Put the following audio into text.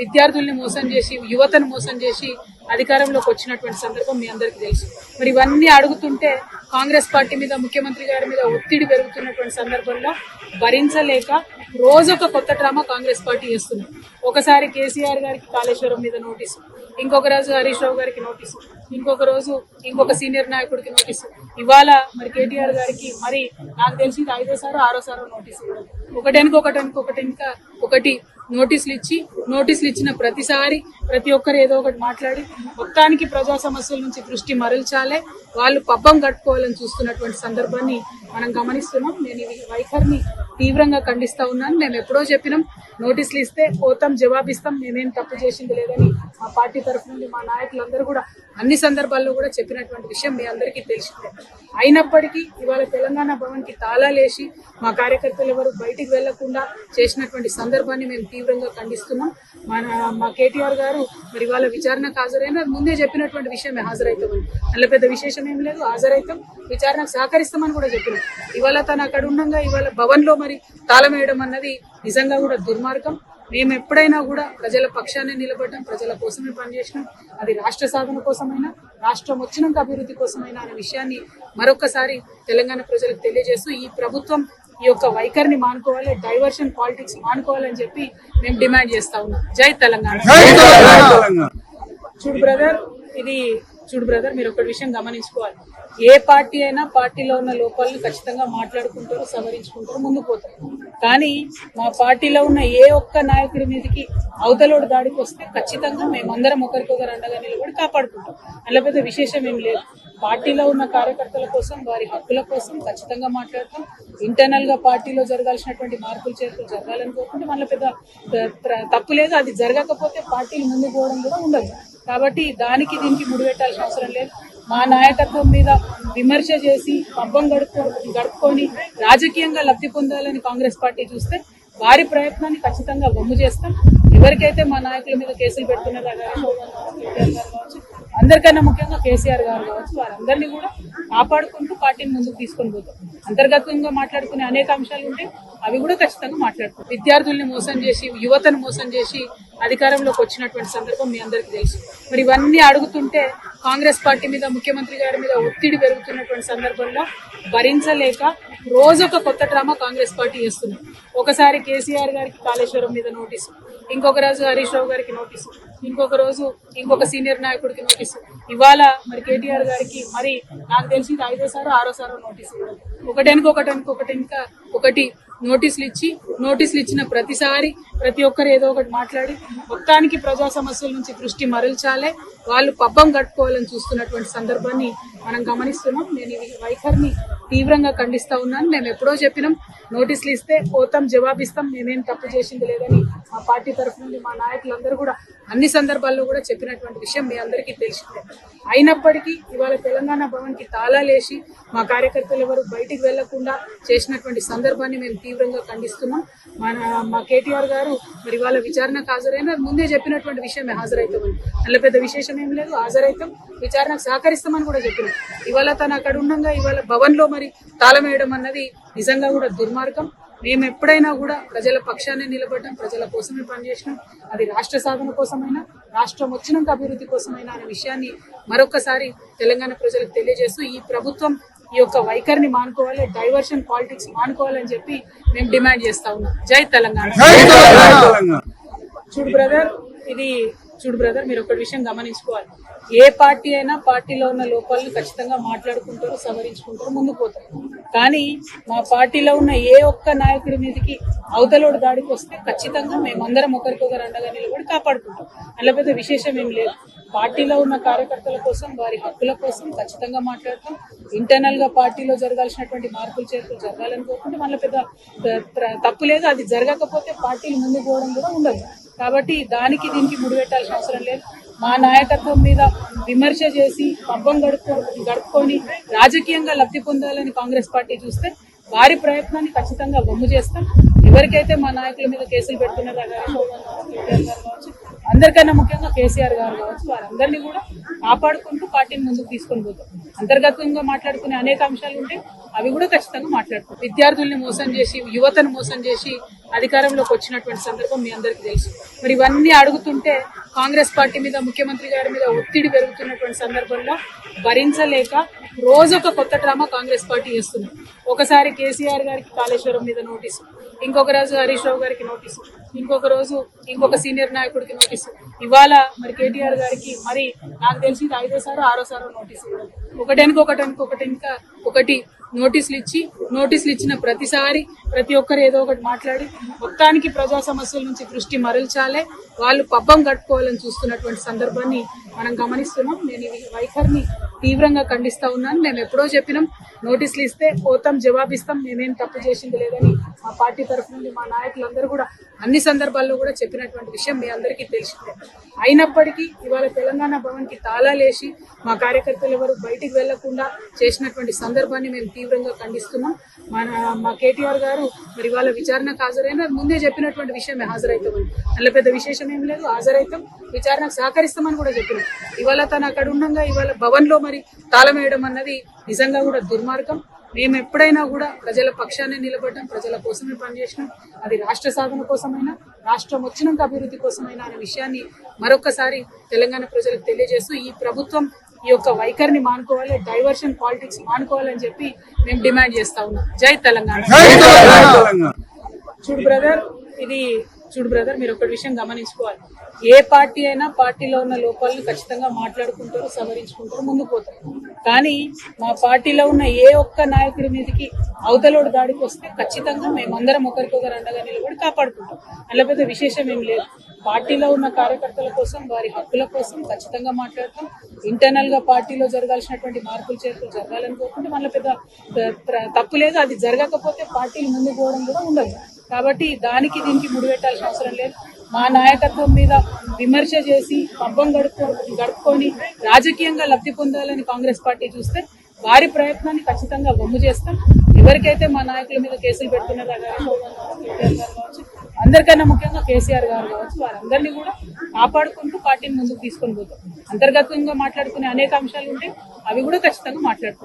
విద్యార్థుల్ని మోసం చేసి యువతను మోసం చేసి అధికారంలోకి వచ్చినటువంటి సందర్భం మీ అందరికీ తెలుసు. మరి ఇవన్నీ అడుగుతుంటే కాంగ్రెస్ పార్టీ మీద ముఖ్యమంత్రి గారి మీద ఒత్తిడి పెరుగుతున్నటువంటి సందర్భంలో భరించలేక రోజు ఒక కొత్త డ్రామా కాంగ్రెస్ పార్టీ చేస్తుంది. ఒకసారి కేసీఆర్ గారికి కాళేశ్వరం మీద నోటీసు ఇంకొక రోజు హరీష్ రావు గారికి నోటీసు ఇంకొక రోజు ఇంకొక సీనియర్ నాయకుడికి నోటీసు. ఇవాళ మరి కేటీఆర్ గారికి మరి నాకు తెలిసి ఐదోసారో ఆరోసారో నోటీసు ఇవ్వడం. ఒకటెనుక ఒకటెనుక ఒకటి ఇంకా ఒకటి నోటీసులు ఇచ్చి నోటీసులు ఇచ్చిన ప్రతిసారి ప్రతి ఒక్కరు ఏదో ఒకటి మాట్లాడి మొత్తానికి ప్రజా సమస్యల నుంచి దృష్టి మరల్చాలే. వాళ్ళు పబ్బం కట్టుకోవాలని చూస్తున్నటువంటి సందర్భాన్ని మనం గమనిస్తున్నాం. నేను ఈ వైఖరిని తీవ్రంగా ఖండిస్తా ఉన్నాను. మేము ఎప్పుడో చెప్పినాం నోటీసులు ఇస్తే పోతాం జవాబిస్తాం. మేమేం తప్పు చేసింది లేదని మా పార్టీ తరఫు నుండి మా నాయకులందరూ కూడా అన్ని సందర్భాల్లో కూడా చెప్పినటువంటి విషయం మీ అందరికీ తెలిసిందే. అయినప్పటికీ ఇవాళ తెలంగాణ భవన్కి తాళాలేసి మా కార్యకర్తలు ఎవరు బయటికి వెళ్ళకుండా చేసినటువంటి సందర్భాన్ని మేము తీవ్రంగా ఖండిస్తున్నాం. మన మా కేటీఆర్ గారు మరి ఇవాళ విచారణకు హాజరైన ముందే చెప్పినటువంటి విషయమే హాజరవుతామని అందులో పెద్ద విశేషం ఏం లేదు హాజరైతాం విచారణకు సహకరిస్తామని కూడా చెప్పినాం. ఇవాళ తను అక్కడ ఉండగా ఇవాళ భవన్లో మరి తాళం వేయడం అన్నది నిజంగా కూడా దుర్మార్గం. మేము ఎప్పుడైనా కూడా ప్రజల పక్షాన్ని నిలబడ్డాం ప్రజల కోసమే పనిచేసినాం. అది రాష్ట్ర సాధన కోసమైనా రాష్ట్రం వచ్చినాక అభివృద్ధి కోసమైనా అనే విషయాన్ని మరొకసారి తెలంగాణ ప్రజలకు తెలియజేస్తూ ఈ ప్రభుత్వం ఈ యొక్క వైఖరిని మానుకోవాలి డైవర్షన్ పాలిటిక్స్ మానుకోవాలని చెప్పి మేము డిమాండ్ చేస్తా ఉన్నాం. జై తెలంగాణ. చూడు బ్రదర్ ఇది చూడు బ్రదర్ మీరు ఒక విషయం గమనించుకోవాలి. ఏ పార్టీ అయినా పార్టీలో ఉన్న లోపాలను ఖచ్చితంగా మాట్లాడుకుంటారు సవరించుకుంటారు ముందుకు పోతారు. కానీ మా పార్టీలో ఉన్న ఏ ఒక్క నాయకుడి మీదకి అవతలోడు దాడికి వస్తే ఖచ్చితంగా మేమందరం ఒకరికొకరు అండగా నిలబడి కాపాడుకుంటాం. అందులో పెద్ద విశేషం ఏం లేదు. పార్టీలో ఉన్న కార్యకర్తల కోసం వారి హక్కుల కోసం ఖచ్చితంగా మాట్లాడతాం. ఇంటర్నల్గా పార్టీలో జరగాల్సినటువంటి మార్పులు చేర్పులు జరగాలని కోరుకుంటే మళ్ళీ పెద్ద తప్పు లేదు. అది జరగకపోతే పార్టీలు ముందుకు పోవడం కూడా ఉండదు. కాబట్టి దానికి దీనికి ముడిపెట్టాల్సిన అవసరం లేదు. మా నాయకత్వం మీద విమర్శ చేసి పబ్బం గడుపు గడుపుకొని రాజకీయంగా లబ్ధి పొందాలని కాంగ్రెస్ పార్టీ చూస్తే వారి ప్రయత్నాన్ని ఖచ్చితంగా వమ్ము చేస్తాం. ఎవరికైతే మా నాయకుల మీద కేసులు పెడుతున్నారో కావచ్చు, అందరికన్నా ముఖ్యంగా కేసీఆర్ గారు కావచ్చు వారందరినీ కూడా కాపాడుకుంటూ పార్టీని ముందుకు తీసుకొని పోతాం. అంతర్గతంగా మాట్లాడుకునే అనేక అంశాలు ఉంటాయి అవి కూడా ఖచ్చితంగా మాట్లాడుతాం విద్యార్థుల్ని మోసం చేసి యువతను మోసం చేసి అధికారంలోకి వచ్చినటువంటి సందర్భం మీ అందరికీ తెలుసు. మరి ఇవన్నీ అడుగుతుంటే కాంగ్రెస్ పార్టీ మీద ముఖ్యమంత్రి గారి మీద ఒత్తిడి పెరుగుతున్నటువంటి సందర్భంలో భరించలేక రోజు ఒక కొత్త డ్రామా కాంగ్రెస్ పార్టీ చేస్తుంది. ఒకసారి కేసీఆర్ గారికి కాళేశ్వరం మీద నోటీసు. ఇంకొక రోజు హరీష్ రావు గారికి నోటీసు ఇంకొక రోజు ఇంకొక సీనియర్ నాయకుడికి నోటీసు ఇవాళ మరి కేటీఆర్ గారికి మరి నాకు తెలిసి ఇది ఐదోసారో ఆరోసారో నోటీసు ఇవ్వడం. ఒకటానికి ఒకటెనుక ఒకటి ఇంకా ఒకటి నోటీసులు ఇచ్చి నోటీసులు ఇచ్చిన ప్రతిసారి ప్రతి ఒక్కరు ఏదో ఒకటి మాట్లాడి మొత్తానికి ప్రజా సమస్యల నుంచి దృష్టి మరల్చాలే. వాళ్ళు పబ్బం కట్టుకోవాలని చూస్తున్నటువంటి సందర్భాన్ని మనం గమనిస్తున్నాం. నేను ఈ వైఖరిని తీవ్రంగా ఖండిస్తా ఉన్నాను. మేము ఎప్పుడో చెప్పినాం నోటీసులు ఇస్తే పోతాం జవాబిస్తాం. మేమేం తప్పు చేసింది లేదని మా పార్టీ తరఫు నుండి మా నాయకులందరూ కూడా అన్ని సందర్భాల్లో కూడా చెప్పినటువంటి విషయం మీ అందరికీ తెలిసిందే. అయినప్పటికీ ఇవాళ తెలంగాణ భవన్కి తాళాలేసి మా కార్యకర్తలు ఎవరు బయటికి వెళ్ళకుండా చేసినటువంటి సందర్భాన్ని మేము తీవ్రంగా ఖండిస్తున్నాం. మన మా కేటీఆర్ గారు మరి ఇవాళ విచారణకు హాజరైన ముందే చెప్పినటువంటి విషయమే హాజరవుతామని అందులో పెద్ద విశేషం ఏం లేదు హాజరైతాం విచారణకు సహకరిస్తామని కూడా చెప్పినాం. ఇవాళ తను అక్కడ ఉండగా ఇవాళ భవన్లో మరి తాళం వేయడం అన్నది నిజంగా కూడా దుర్మార్గం. మేము ఎప్పుడైనా కూడా ప్రజల పక్షాన్ని నిలబడ్డాం ప్రజల కోసమే పనిచేసినాం. అది రాష్ట్ర సాధన కోసమైనా రాష్ట్రం వచ్చినాక అభివృద్ధి కోసమైనా అనే విషయాన్ని మరొకసారి తెలంగాణ ప్రజలకు తెలియజేస్తూ ఈ ప్రభుత్వం ఈ యొక్క వైఖరిని మానుకోవాలి డైవర్షన్ పాలిటిక్స్ మానుకోవాలని చెప్పి మేము డిమాండ్ చేస్తా ఉన్నాం. జై తెలంగాణ. చూడు బ్రదర్ ఇది చూడు బ్రదర్ మీరు ఒక విషయం గమనించుకోవాలి. ఏ పార్టీ అయినా పార్టీలో ఉన్న లోపాలను ఖచ్చితంగా మాట్లాడుకుంటారు సవరించుకుంటారు ముందుకు పోతారు. కానీ మా పార్టీలో ఉన్న ఏ ఒక్క నాయకుడి మీదకి అవతలోడు దాడికి వస్తే ఖచ్చితంగా మేమందరం ఒకరికొకరు అండగా నిలబడి కాపాడుకుంటాం. అందులో పెద్ద విశేషం ఏం లేదు. పార్టీలో ఉన్న కార్యకర్తల కోసం వారి హక్కుల కోసం ఖచ్చితంగా మాట్లాడతాం. ఇంటర్నల్గా పార్టీలో జరగాల్సినటువంటి మార్పులు చేర్పులు జరగాలని కోరుకుంటే మళ్ళీ పెద్ద తప్పు లేదు. అది జరగకపోతే పార్టీలు ముందుకు పోవడం కూడా ఉండదు. కాబట్టి దానికి దీనికి ముడిపెట్టాల్సిన అవసరం లేదు. మా నాయకత్వం మీద విమర్శ చేసి పబ్బం గడుపు గడుపుకొని రాజకీయంగా లబ్ధి పొందాలని కాంగ్రెస్ పార్టీ చూస్తే వారి ప్రయత్నాన్ని ఖచ్చితంగా వమ్ము చేస్తాం. ఎవరికైతే మా నాయకుల మీద కేసులు పెడుతున్నారో హరీష్ కావచ్చు అందరికన్నా ముఖ్యంగా కేసీఆర్ గారు కావచ్చు వారందరినీ కూడా కాపాడుకుంటూ పార్టీని ముందుకు తీసుకొని పోతాం. అంతర్గతంగా మాట్లాడుకునే అనేక అంశాలు ఉంటే అవి కూడా ఖచ్చితంగా మాట్లాడుకుంటాం. విద్యార్థుల్ని మోసం చేసి యువతను మోసం చేసి అధికారంలోకి వచ్చినటువంటి సందర్భం మీ అందరికీ తెలుసు. మరి ఇవన్నీ అడుగుతుంటే కాంగ్రెస్ పార్టీ మీద ముఖ్యమంత్రి గారి మీద ఒత్తిడి పెరుగుతున్నటువంటి సందర్భంలో భరించలేక రోజు ఒక కొత్త డ్రామా కాంగ్రెస్ పార్టీ చేస్తుంది. ఒకసారి కేసీఆర్ గారికి కాళేశ్వరం మీద నోటీసు ఇంకొక రోజు హరీష్ రావు గారికి నోటీసు. ఇంకొక రోజు ఇంకొక సీనియర్ నాయకుడికి నోటీసు. ఇవాళ మరి కేటీఆర్ గారికి మరి నాకు తెలిసి ఇది ఐదోసారో ఆరోసారో నోటీసు ఇవ్వడం. ఒకటెనుక ఒకటి ఇంకా ఒకటి నోటీసులు ఇచ్చి నోటీసులు ఇచ్చిన ప్రతిసారి ప్రతి ఒక్కరు ఏదో ఒకటి మాట్లాడి మొత్తానికి ప్రజా సమస్యల నుంచి దృష్టి మరల్చాలే. వాళ్ళు పబ్బం కట్టుకోవాలని చూస్తున్నటువంటి సందర్భాన్ని మనం గమనిస్తున్నాం. నేను ఈ వైఖరిని తీవ్రంగా ఖండిస్తా ఉన్నాను. మేము ఎప్పుడో చెప్పినాం నోటీసులు ఇస్తే పోతాం జవాబిస్తాం. మేమేం తప్పు చేసింది లేదని మా పార్టీ తరఫు నుండి మా నాయకులందరూ కూడా అన్ని సందర్భాల్లో కూడా చెప్పినటువంటి విషయం మీ అందరికీ తెలిసిందే. అయినప్పటికీ ఇవాళ తెలంగాణ భవన్కి తాళాలేసి మా కార్యకర్తలు ఎవరు బయటికి వెళ్ళకుండా చేసినటువంటి సందర్భాన్ని మేము తీవ్రంగా ఖండిస్తున్నాం. మన మా కేటీఆర్ గారు మరి ఇవాళ విచారణకు హాజరైన ముందే చెప్పినటువంటి విషయమే హాజరవుతామని అందులో పెద్ద విశేషం ఏం లేదు హాజరైతాం విచారణకు సహకరిస్తామని కూడా చెప్పినాం. ఇవాళ తను అక్కడ ఉండగా ఇవాళ భవన్లో మరి తాళం వేయడం అన్నది నిజంగా కూడా దుర్మార్గం. మేము ఎప్పుడైనా కూడా ప్రజల పక్షాన్ని నిలబడ్డాం ప్రజల కోసమే పనిచేసినాం. అది రాష్ట్ర సాధన కోసమైనా రాష్ట్రం వచ్చినాక అభివృద్ధి కోసమైనా అనే విషయాన్ని మరొకసారి తెలంగాణ ప్రజలకు తెలియజేస్తూ ఈ ప్రభుత్వం ఈ యొక్క వైఖరిని మానుకోవాలి డైవర్షన్ పాలిటిక్స్ మానుకోవాలని చెప్పి మేము డిమాండ్ చేస్తా ఉన్నాం. జై తెలంగాణ. చూడు బ్రదర్ ఇది చూడు బ్రదర్ మీరు ఒక విషయం గమనించుకోవాలి. ఏ పార్టీ అయినా పార్టీలో ఉన్న లోపాలను ఖచ్చితంగా మాట్లాడుకుంటారు సవరించుకుంటారు ముందుకు పోతారు. కానీ మా పార్టీలో ఉన్న ఏ ఒక్క నాయకుడి మీదకి అవతలోడు దాడికి వస్తే ఖచ్చితంగా మేమందరం ఒకరికొకరు అండగా నిలబడి కాపాడుకుంటాం. అందులో పెద్ద విశేషం ఏం లేదు. పార్టీలో ఉన్న కార్యకర్తల కోసం వారి హక్కుల కోసం ఖచ్చితంగా మాట్లాడతాం. ఇంటర్నల్గా పార్టీలో జరగాల్సినటువంటి మార్పులు చేర్పులు జరగాలని కోరుకుంటే మళ్ళీ పెద్ద తప్పు లేదు అది జరగకపోతే పార్టీలు ముందుకు పోవడం కూడా ఉండదు. కాబట్టి దానికి దీనికి ముడిపెట్టాల్సిన అవసరం లేదు. మా నాయకత్వం మీద విమర్శ చేసి పబ్బం గడుపు గడుపుకొని రాజకీయంగా లబ్ధి పొందాలని కాంగ్రెస్ పార్టీ చూస్తే వారి ప్రయత్నాన్ని ఖచ్చితంగా వమ్ము చేస్తాం. ఎవరికైతే మా నాయకుల మీద కేసులు పెడుతున్నారో కావచ్చు, అందరికన్నా ముఖ్యంగా కేసీఆర్ గారు కావచ్చు వారందరినీ కూడా కాపాడుకుంటూ పార్టీని ముందుకు తీసుకొని పోతాం. అంతర్గతంగా మాట్లాడుకునే అనేక అంశాలు ఉంటాయి అవి కూడా ఖచ్చితంగా మాట్లాడుకుంటాం.